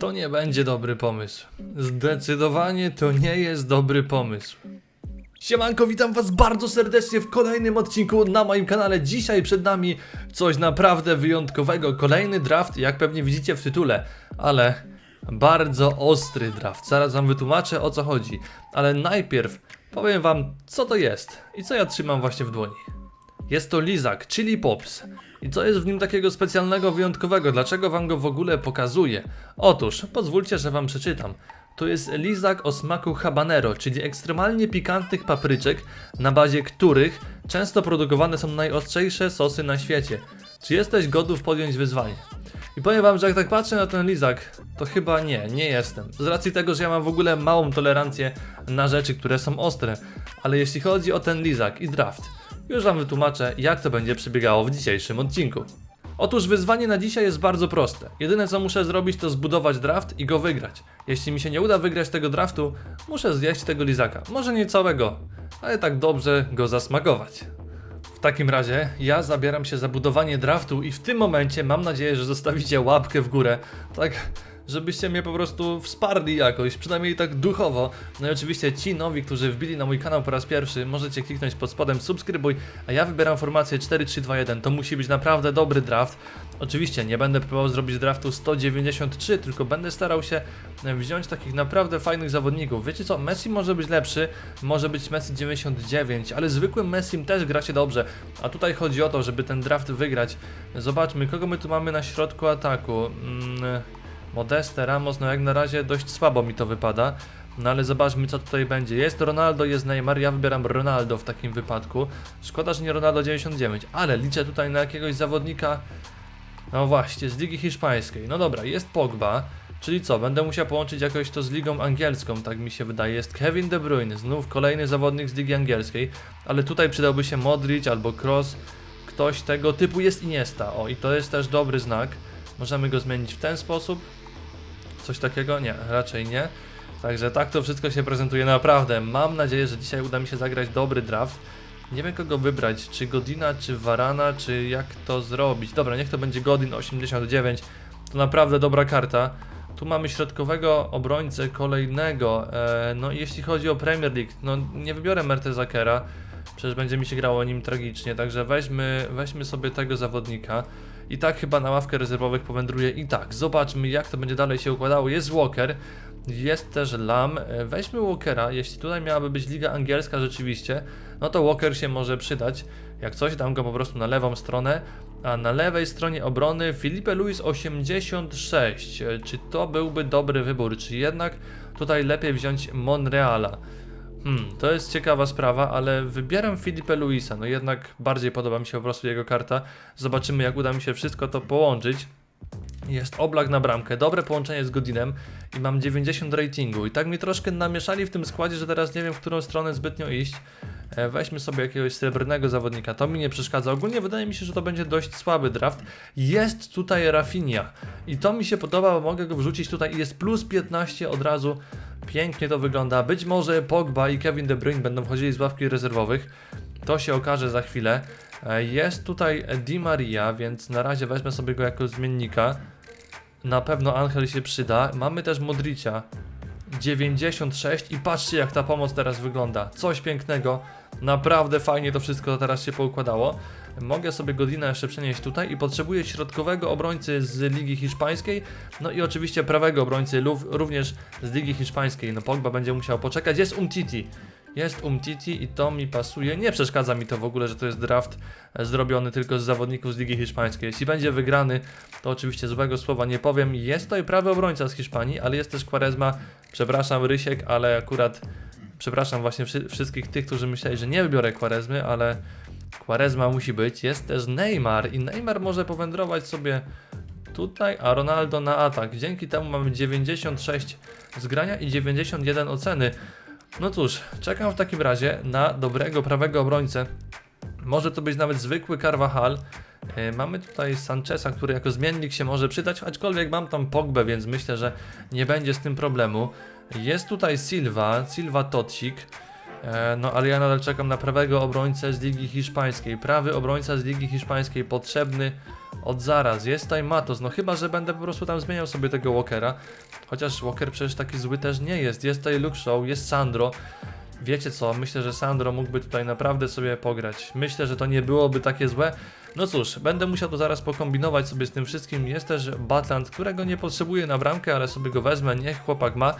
To nie będzie dobry pomysł. Zdecydowanie to nie jest dobry pomysł. Siemanko, witam was bardzo serdecznie w kolejnym odcinku na moim kanale. Dzisiaj przed nami coś naprawdę wyjątkowego. Kolejny draft, jak pewnie widzicie w tytule, ale bardzo ostry draft. Zaraz wam wytłumaczę o co chodzi. Ale najpierw powiem wam co to jest i co ja trzymam właśnie w dłoni. Jest to lizak, Chili Pops. I co jest w nim takiego specjalnego, wyjątkowego? Dlaczego wam go w ogóle pokazuję? Otóż, pozwólcie, że wam przeczytam. To jest lizak o smaku habanero, czyli ekstremalnie pikantnych papryczek, na bazie których często produkowane są najostrzejsze sosy na świecie. Czy jesteś gotów podjąć wyzwanie? I powiem wam, że jak tak patrzę na ten lizak, to chyba nie, nie jestem. Z racji tego, że ja mam w ogóle małą tolerancję na rzeczy, które są ostre. Ale jeśli chodzi o ten lizak i draft, już wam wytłumaczę, jak to będzie przebiegało w dzisiejszym odcinku. Otóż wyzwanie na dzisiaj jest bardzo proste. Jedyne co muszę zrobić to zbudować draft i go wygrać. Jeśli mi się nie uda wygrać tego draftu, muszę zjeść tego lizaka. Może nie całego, ale tak dobrze go zasmakować. W takim razie ja zabieram się za budowanie draftu i w tym momencie mam nadzieję, że zostawicie łapkę w górę, tak żebyście mnie po prostu wsparli jakoś, przynajmniej tak duchowo. No i oczywiście ci nowi, którzy wbili na mój kanał po raz pierwszy, możecie kliknąć pod spodem subskrybuj, a ja wybieram formację 4321. To musi być naprawdę dobry draft. Oczywiście nie będę próbował zrobić draftu 193, tylko będę starał się wziąć takich naprawdę fajnych zawodników. Wiecie co, Messi może być lepszy, może być Messi 99, ale zwykłym Messim też gra się dobrze. A tutaj chodzi o to, żeby ten draft wygrać. Zobaczmy, kogo my tu mamy na środku ataku. Mm, Modeste, Ramos, no jak na razie dość słabo mi to wypada. No ale zobaczmy co tutaj będzie. Jest Ronaldo, jest Neymar, ja wybieram Ronaldo w takim wypadku. Szkoda, że nie Ronaldo 99, ale liczę tutaj na jakiegoś zawodnika. No właśnie, z Ligi Hiszpańskiej. No dobra, jest Pogba. Czyli co, będę musiał połączyć jakoś to z ligą angielską, tak mi się wydaje. Jest Kevin De Bruyne, znów kolejny zawodnik z ligi angielskiej, ale tutaj przydałby się Modric albo Cross, ktoś tego typu jest Iniesta. O, i to jest też dobry znak. Możemy go zmienić w ten sposób. Coś takiego? Nie, raczej nie. Także tak to wszystko się prezentuje naprawdę. Mam nadzieję, że dzisiaj uda mi się zagrać dobry draft. Nie wiem kogo wybrać, czy Godina, czy Varana, czy jak to zrobić. Dobra, niech to będzie Godin 89. To naprawdę dobra karta. Tu mamy środkowego obrońcę kolejnego. E, no i jeśli chodzi o Premier League, no nie wybiorę Mertezakera. Przecież będzie mi się grało nim tragicznie, także weźmy, weźmy sobie tego zawodnika. I tak chyba na ławkę rezerwowych powędruje i tak. Zobaczmy jak to będzie dalej się układało. Jest Walker, jest też Lam. E, Weźmy Walkera, jeśli tutaj miałaby być liga angielska rzeczywiście, no to Walker się może przydać. Jak coś dam go po prostu na lewą stronę. A na lewej stronie obrony Felipe Luis 86. E, Czy to byłby dobry wybór? Czy jednak tutaj lepiej wziąć Monreala? Hmm, to jest ciekawa sprawa, ale wybieram Filipe Luisa. No jednak bardziej podoba mi się po prostu jego karta. Zobaczymy, jak uda mi się wszystko to połączyć. Jest oblak na bramkę, dobre połączenie z Godinem i mam 90 ratingu. I tak mi troszkę namieszali w tym składzie, że teraz nie wiem, w którą stronę zbytnio iść. E, Weźmy sobie jakiegoś srebrnego zawodnika, to mi nie przeszkadza. Ogólnie wydaje mi się, że to będzie dość słaby draft. Jest tutaj Rafinha i to mi się podoba, bo mogę go wrzucić tutaj jest plus 15 od razu. Pięknie to wygląda. Być może Pogba i Kevin De Bruyne będą wchodzili z ławki rezerwowych. To się okaże za chwilę. E, Jest tutaj Di Maria, więc na razie wezmę sobie go jako zmiennika. Na pewno Angel się przyda. Mamy też Modricia. 96 i patrzcie jak ta pomoc teraz wygląda. Coś pięknego. Naprawdę fajnie to wszystko teraz się poukładało. Mogę sobie Godina jeszcze przenieść tutaj i potrzebuję środkowego obrońcy z Ligi Hiszpańskiej, no i oczywiście prawego obrońcy również z Ligi Hiszpańskiej. No Pogba będzie musiał poczekać. Jest Umtiti. Jest Umtiti i to mi pasuje. Nie przeszkadza mi to w ogóle, że to jest draft e, zrobiony tylko z zawodników z Ligi Hiszpańskiej. Jeśli będzie wygrany, to oczywiście złego słowa nie powiem. Jest tutaj prawy obrońca z Hiszpanii, ale jest też Quaresma. Przepraszam Rysiek, ale akurat przepraszam właśnie wszy- wszystkich tych, którzy myśleli, że nie wybiorę Quaresmy, ale Quaresma musi być. Jest też Neymar i Neymar może powędrować sobie tutaj, a Ronaldo na atak. Dzięki temu mamy 96 zgrania i 91 oceny. No cóż, czekam w takim razie na dobrego prawego obrońcę. Może to być nawet zwykły Carvajal. E, Mamy tutaj Sancheza, który jako zmiennik się może przydać, aczkolwiek mam tam Pogbę, więc myślę, że nie będzie z tym problemu. Jest tutaj Silva, Silva Tocik. E, no ale ja nadal czekam na prawego obrońcę z Ligi Hiszpańskiej. Prawy obrońca z Ligi Hiszpańskiej potrzebny od zaraz. Jest tutaj Matos, no chyba, że będę po prostu tam zmieniał sobie tego Walkera. Chociaż Walker przecież taki zły też nie jest. Jest tutaj Luke Shaw, jest Sandro. Wiecie co, myślę, że Sandro mógłby tutaj naprawdę sobie pograć. Myślę, że to nie byłoby takie złe. No cóż, będę musiał to zaraz pokombinować sobie z tym wszystkim. Jest też Batland, którego nie potrzebuję na bramkę, ale sobie go wezmę, niech chłopak ma.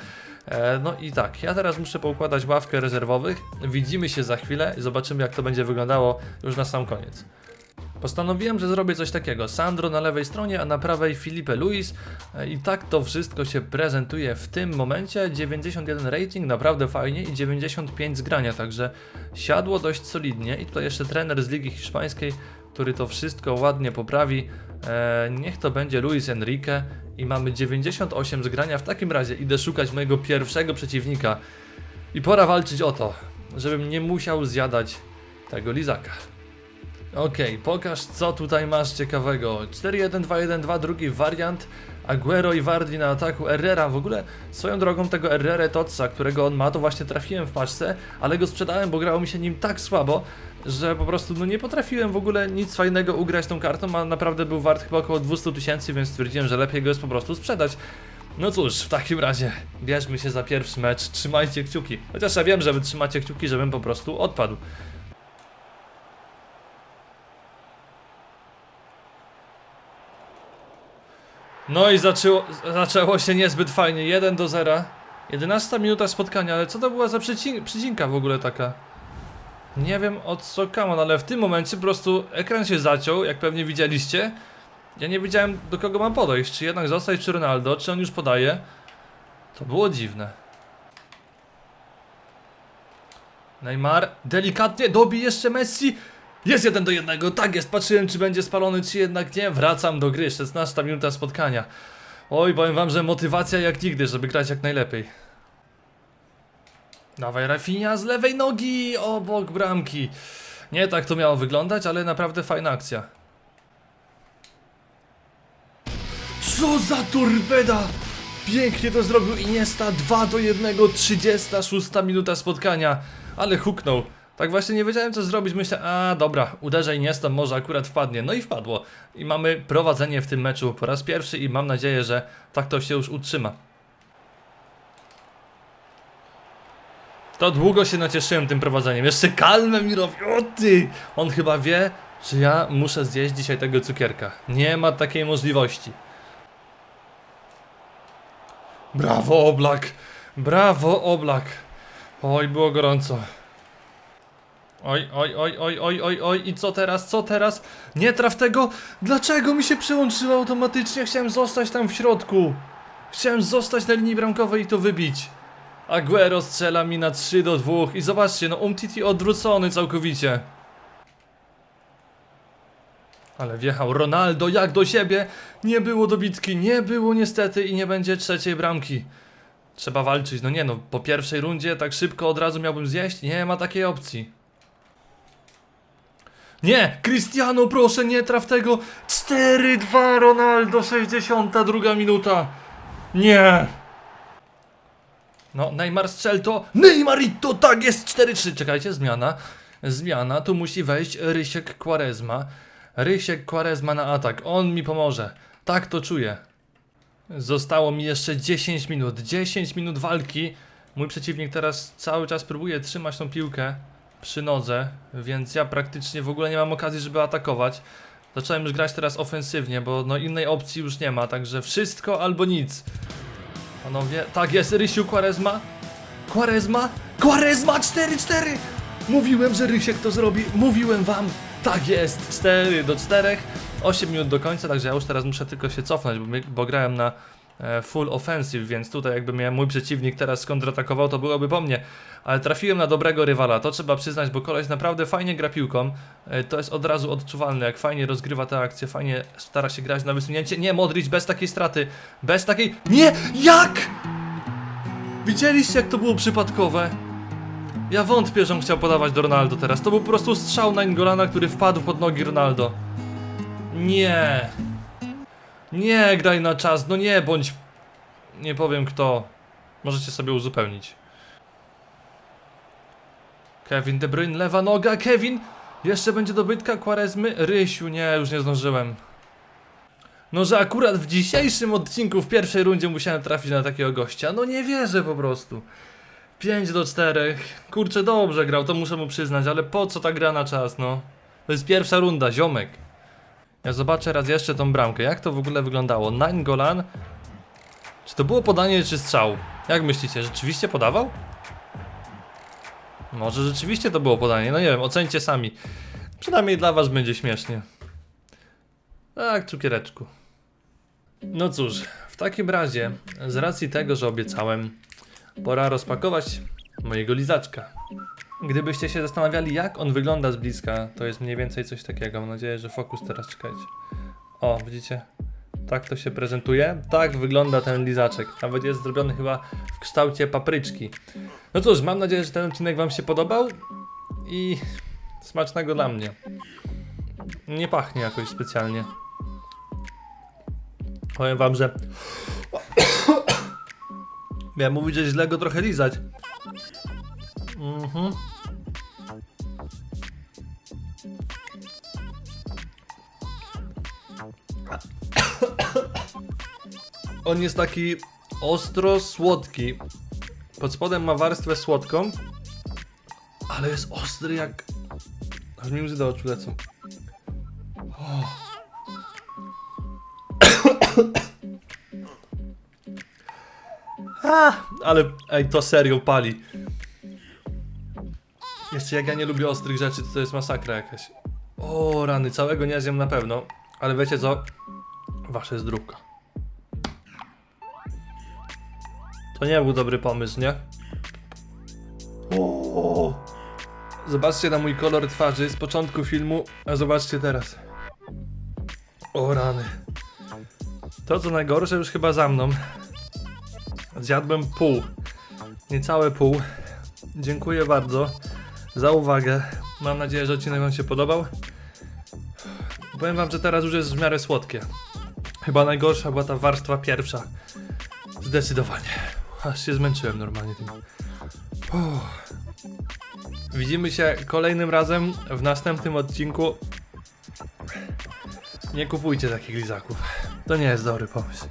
E, no i tak, ja teraz muszę poukładać ławkę rezerwowych. Widzimy się za chwilę i zobaczymy jak to będzie wyglądało już na sam koniec. Postanowiłem, że zrobię coś takiego. Sandro na lewej stronie, a na prawej Filipe Luis. E, I tak to wszystko się prezentuje w tym momencie. 91 rating, naprawdę fajnie i 95 zgrania, także siadło dość solidnie. I tutaj jeszcze trener z Ligi Hiszpańskiej, który to wszystko ładnie poprawi. E, niech to będzie Luis Enrique i mamy 98 zgrania. W takim razie idę szukać mojego pierwszego przeciwnika i pora walczyć o to, żebym nie musiał zjadać tego lizaka. Okej, pokaż co tutaj masz ciekawego. 4-1-2-1-2, drugi wariant. Aguero i Vardy na ataku Herrera. W ogóle swoją drogą tego Herrera Totsa, którego on ma, to właśnie trafiłem w paczce, ale go sprzedałem, bo grało mi się nim tak słabo, że po prostu no nie potrafiłem w ogóle nic fajnego ugrać tą kartą, a naprawdę był wart chyba około 200 tysięcy, więc stwierdziłem, że lepiej go jest po prostu sprzedać. No cóż, w takim razie bierzmy się za pierwszy mecz, trzymajcie kciuki. Chociaż ja wiem, że wy trzymacie kciuki, żebym po prostu odpadł. No i zaczęło, zaczęło się niezbyt fajnie, 1 do 0. 11 minuta spotkania, ale co to była za przecin przecinka w ogóle taka? Nie wiem o co kamon, ale w tym momencie po prostu ekran się zaciął, jak pewnie widzieliście. Ja nie wiedziałem do kogo mam podejść, czy jednak zostać przy Ronaldo, czy on już podaje. To było dziwne. Neymar delikatnie dobi jeszcze Messi. Jest jeden do jednego, tak jest, patrzyłem czy będzie spalony, czy jednak nie. Wracam do gry, 16 minuta spotkania. Oj, powiem wam, że motywacja jak nigdy, żeby grać jak najlepiej. Dawaj Rafinha z lewej nogi, obok bramki. Nie tak to miało wyglądać, ale naprawdę fajna akcja. Co za torpeda! Pięknie to zrobił Iniesta, 2 do 1, 36 minuta spotkania, ale huknął. Tak właśnie nie wiedziałem co zrobić, myślę, a dobra, uderzę Iniesta, może akurat wpadnie. No i wpadło. I mamy prowadzenie w tym meczu po raz pierwszy i mam nadzieję, że tak to się już utrzyma. To długo się nacieszyłem tym prowadzeniem. Jeszcze kalmę mi robi. O ty! On chyba wie, że ja muszę zjeść dzisiaj tego cukierka. Nie ma takiej możliwości. Brawo, Oblak! Brawo, Oblak! Oj, było gorąco. Oj, oj, oj, oj, oj, oj, oj, i co teraz, co teraz? Nie traf tego! Dlaczego mi się przełączyło automatycznie? Chciałem zostać tam w środku. Chciałem zostać na linii bramkowej i to wybić. Aguero strzela mi na 3 do 2 i zobaczcie, no Umtiti odwrócony całkowicie. Ale wjechał Ronaldo jak do siebie. Nie było dobitki, nie było niestety i nie będzie trzeciej bramki. Trzeba walczyć, no nie no, po pierwszej rundzie tak szybko od razu miałbym zjeść? Nie ma takiej opcji. Nie! Cristiano, proszę, nie traf tego! 4-2 Ronaldo, 62 minuta! Nie! No, Neymar strzel to. Neymarito, tak jest 4-3. Czekajcie, zmiana. Zmiana, tu musi wejść Rysiek Quaresma. Rysiek Quaresma na atak. On mi pomoże. Tak to czuję. Zostało mi jeszcze 10 minut. 10 minut walki. Mój przeciwnik teraz cały czas próbuje trzymać tą piłkę przy nodze, więc ja praktycznie w ogóle nie mam okazji, żeby atakować. Zacząłem już grać teraz ofensywnie, bo no innej opcji już nie ma, także wszystko albo nic. Panowie, tak jest, Rysiu Quaresma. Quaresma, Quaresma 4-4! Mówiłem, że Rysiek to zrobi, mówiłem wam. Tak jest, 4 do 4, 8 minut do końca, także ja już teraz muszę tylko się cofnąć, bo, bo grałem na full offensive, więc tutaj jakby mnie mój przeciwnik teraz kontratakował, to byłoby po mnie. Ale trafiłem na dobrego rywala, to trzeba przyznać, bo koleś naprawdę fajnie gra piłką. E, To jest od razu odczuwalne, jak fajnie rozgrywa te akcje, fajnie stara się grać na wysunięcie. Nie, Modric bez takiej straty, bez takiej... Nie! Jak? Widzieliście jak to było przypadkowe? Ja wątpię, że on chciał podawać do Ronaldo teraz. To był po prostu strzał na Ingolana, który wpadł pod nogi Ronaldo. Nie. Nie graj na czas, no nie bądź... Nie powiem kto. Możecie sobie uzupełnić. Kevin De Bruyne, lewa noga, Kevin! Jeszcze będzie dobytka Quaresmy. Rysiu, nie, już nie zdążyłem. No, że akurat w dzisiejszym odcinku, w pierwszej rundzie musiałem trafić na takiego gościa. No nie wierzę po prostu. 5 do 4. Kurczę, dobrze grał, to muszę mu przyznać, ale po co ta gra na czas, no? To jest pierwsza runda, ziomek. Ja zobaczę raz jeszcze tą bramkę. Jak to w ogóle wyglądało? Nine Golan. Czy to było podanie, czy strzał? Jak myślicie, rzeczywiście podawał? Może rzeczywiście to było podanie, no nie wiem, ocencie sami. Przynajmniej dla was będzie śmiesznie. Tak, cukiereczku. No cóż, w takim razie, z racji tego, że obiecałem, pora rozpakować mojego lizaczka. Gdybyście się zastanawiali, jak on wygląda z bliska, to jest mniej więcej coś takiego. Mam nadzieję, że fokus teraz czekajcie. O, widzicie? Tak to się prezentuje. Tak wygląda ten lizaczek. Nawet jest zrobiony chyba w kształcie papryczki. No cóż, mam nadzieję, że ten odcinek Wam się podobał i smacznego dla mnie. Nie pachnie jakoś specjalnie. Powiem Wam, że. Miałem mówić, że źle go trochę lizać. Mhm. On jest taki ostro słodki. Pod spodem ma warstwę słodką, ale jest ostry jak. Aż mi łzy do oczu lecą. O. A, ale ej, to serio pali. Jeszcze jak ja nie lubię ostrych rzeczy, to to jest masakra jakaś. O, rany, całego nie zjem na pewno. Ale wiecie co? Wasze zdrówka. To nie był dobry pomysł, nie? O! Zobaczcie na mój kolor twarzy z początku filmu, a zobaczcie teraz. O rany. To co najgorsze już chyba za mną. Zjadłem pół. Niecałe pół. Dziękuję bardzo za uwagę. Mam nadzieję, że odcinek Wam się podobał. Powiem Wam, że teraz już jest w miarę słodkie. Chyba najgorsza była ta warstwa pierwsza. Zdecydowanie. Aż się zmęczyłem normalnie tym. Uff. Widzimy się kolejnym razem w następnym odcinku. Nie kupujcie takich lizaków. To nie jest dobry pomysł.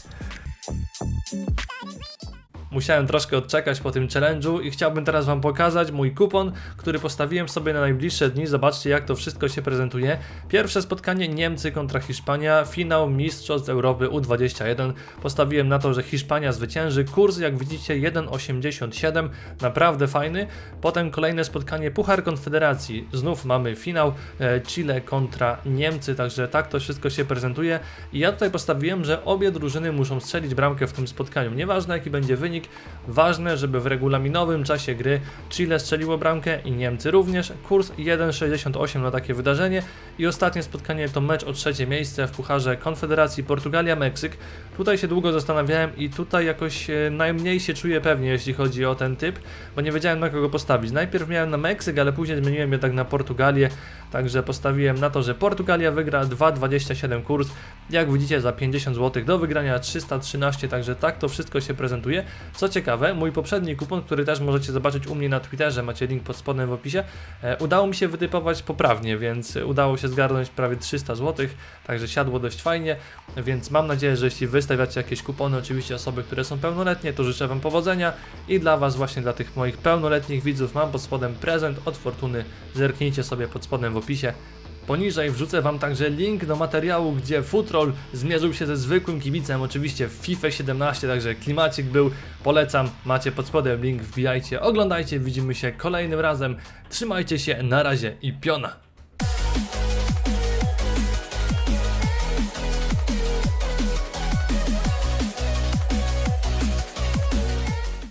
Musiałem troszkę odczekać po tym challenge'u i chciałbym teraz Wam pokazać mój kupon, który postawiłem sobie na najbliższe dni. Zobaczcie jak to wszystko się prezentuje. Pierwsze spotkanie Niemcy kontra Hiszpania, finał Mistrzostw Europy U21. Postawiłem na to, że Hiszpania zwycięży. Kurs jak widzicie 1,87, naprawdę fajny. Potem kolejne spotkanie Puchar Konfederacji. Znów mamy finał e, Chile kontra Niemcy, także tak to wszystko się prezentuje. I ja tutaj postawiłem, że obie drużyny muszą strzelić bramkę w tym spotkaniu. Nieważne jaki będzie wynik, ważne, żeby w regulaminowym czasie gry Chile strzeliło bramkę i Niemcy również. Kurs 1,68 na takie wydarzenie. I ostatnie spotkanie to mecz o trzecie miejsce w Pucharze Konfederacji Portugalia-Meksyk. Tutaj się długo zastanawiałem i tutaj jakoś e, najmniej się czuję pewnie, jeśli chodzi o ten typ, bo nie wiedziałem na kogo postawić. Najpierw miałem na Meksyk, ale później zmieniłem jednak na Portugalię, także postawiłem na to, że Portugalia wygra 2,27 kurs. Jak widzicie za 50 zł do wygrania 313, także tak to wszystko się prezentuje. Co ciekawe, mój poprzedni kupon, który też możecie zobaczyć u mnie na Twitterze, macie link pod spodem w opisie, e, udało mi się wytypować poprawnie, więc udało się zgarnąć prawie 300 zł, także siadło dość fajnie, więc mam nadzieję, że jeśli wy stawiacie jakieś kupony, oczywiście osoby, które są pełnoletnie, to życzę wam powodzenia i dla was właśnie, dla tych moich pełnoletnich widzów mam pod spodem prezent od Fortuny, zerknijcie sobie pod spodem w opisie. Poniżej wrzucę Wam także link do materiału, gdzie Futrol zmierzył się ze zwykłym kibicem, oczywiście w FIFA 17, także klimacik był, polecam, macie pod spodem link, wbijajcie, oglądajcie, widzimy się kolejnym razem, trzymajcie się, na razie i piona!